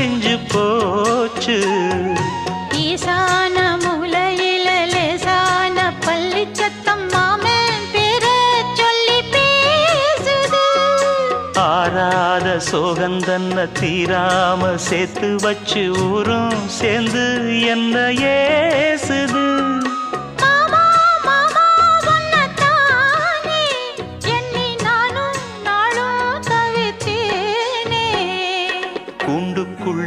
பிரிஞ்சு போச்சு. ஈசான மூலையில லேசான பள்ளி சத்தம் மாமே பேர சொல்லி பேசுது. ஆறாத சோகந்தன்ன தீராம சேர்த்து வச்சு ஊரும் சேர்ந்து என்ன ஏ